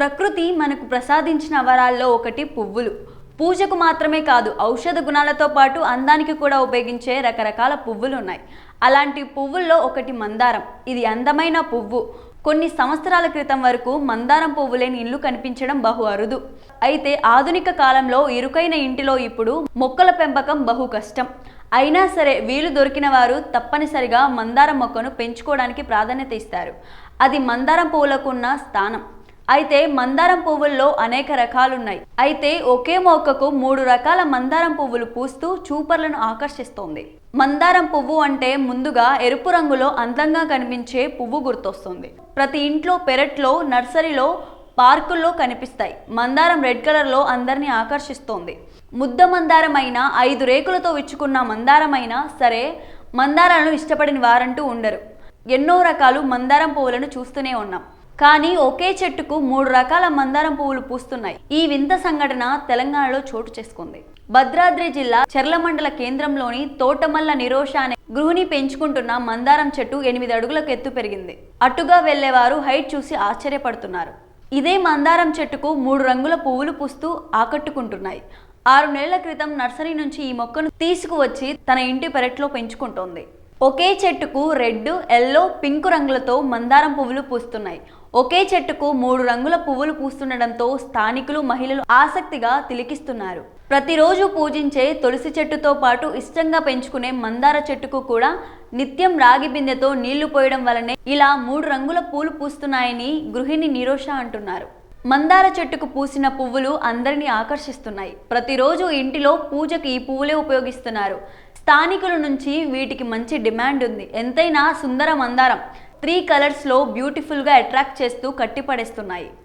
ప్రకృతి మనకు ప్రసాదించిన వరాల్లో ఒకటి పువ్వులు. పూజకు మాత్రమే కాదు ఔషధ గుణాలతో పాటు అందానికి కూడా ఉపయోగించే రకరకాల పువ్వులు ఉన్నాయి అలాంటి పువ్వుల్లో ఒకటి మందారం. ఇది అందమైన పువ్వు. కొన్ని సంవత్సరాల క్రితం వరకు మందారం పువ్వు లేని ఇల్లు కనిపించడం బహు అరుదు. అయితే ఆధునిక కాలంలో ఇరుకైన ఇంటిలో ఇప్పుడు మొక్కల పెంపకం బహు కష్టం. అయినా సరే వీలు దొరికిన వారు తప్పనిసరిగా మందారం మొక్కను పెంచుకోవడానికి ప్రాధాన్యత ఇస్తారు. అది మందారం పువ్వులకు ఉన్న స్థానం. అయితే మందారం పువ్వుల్లో అనేక రకాలున్నాయి. అయితే ఒకే మొక్కకు మూడు రకాల మందారం పువ్వులు పూస్తూ చూపర్లను ఆకర్షిస్తోంది. మందారం పువ్వు అంటే ముందుగా ఎరుపు రంగులో అందంగా కనిపించే పువ్వు గుర్తొస్తుంది. ప్రతి ఇంట్లో పెరట్లో నర్సరీలో పార్కుల్లో కనిపిస్తాయి. మందారం రెడ్ కలర్లో అందరినీ ఆకర్షిస్తోంది. ముద్ద మందారమైన ఐదు రేకులతో విచ్చుకున్న మందారం అయినా సరే మందారాలను ఇష్టపడిన వారంటూ ఉండరు. ఎన్నో రకాలు మందారం పువ్వులను చూస్తూనే ఉన్నాం. కానీ ఒకే చెట్టుకు మూడు రకాల మందారం పువ్వులు పూస్తున్నాయి. ఈ వింత సంఘటన తెలంగాణలో చోటు చేసుకుంది. భద్రాద్రి జిల్లా చెర్ల మండల కేంద్రంలోని తోటమల్ల నిరోష అనే గృహిణి పెంచుకుంటున్న మందారం చెట్టు ఎనిమిది అడుగులకు ఎత్తు పెరిగింది. అటుగా వెళ్ళేవారు హైట్ చూసి ఆశ్చర్యపడుతున్నారు. ఇదే మందారం చెట్టుకు మూడు రంగుల పువ్వులు పూస్తూ ఆకట్టుకుంటున్నాయి. ఆరు నెలల క్రితం నర్సరీ నుంచి ఈ మొక్కను తీసుకువచ్చి తన ఇంటి పెరట్లో పెంచుకుంటోంది. ఒకే చెట్టుకు రెడ్ ఎల్లో పింక్ రంగులతో మందారం పువ్వులు పూస్తున్నాయి. ఒకే చెట్టుకు మూడు రంగుల పువ్వులు పూస్తుండడంతో స్థానికులు మహిళలు ఆసక్తిగా తిలికిస్తున్నారు. ప్రతిరోజు పూజించే తులసి చెట్టుతో పాటు ఇష్టంగా పెంచుకునే మందార చెట్టుకు కూడా నిత్యం రాగి బిందెతో నీళ్ళు పోయడం వలనే ఇలా మూడు రంగుల పూలు పూస్తున్నాయని గృహిణి నిరోష అంటున్నారు. మందార చెట్టుకు పూసిన పువ్వులు అందరినీ ఆకర్షిస్తున్నాయి. ప్రతిరోజు ఇంటిలో పూజకి ఈ పువ్వులే ఉపయోగిస్తున్నారు. స్థానికుల నుంచి వీటికి మంచి డిమాండ్ ఉంది. ఎంతైనా సుందర మందారం. త్రీ కలర్స్లో బ్యూటిఫుల్గా అట్రాక్ట్ చేస్తూ కట్టిపడేస్తున్నాయి.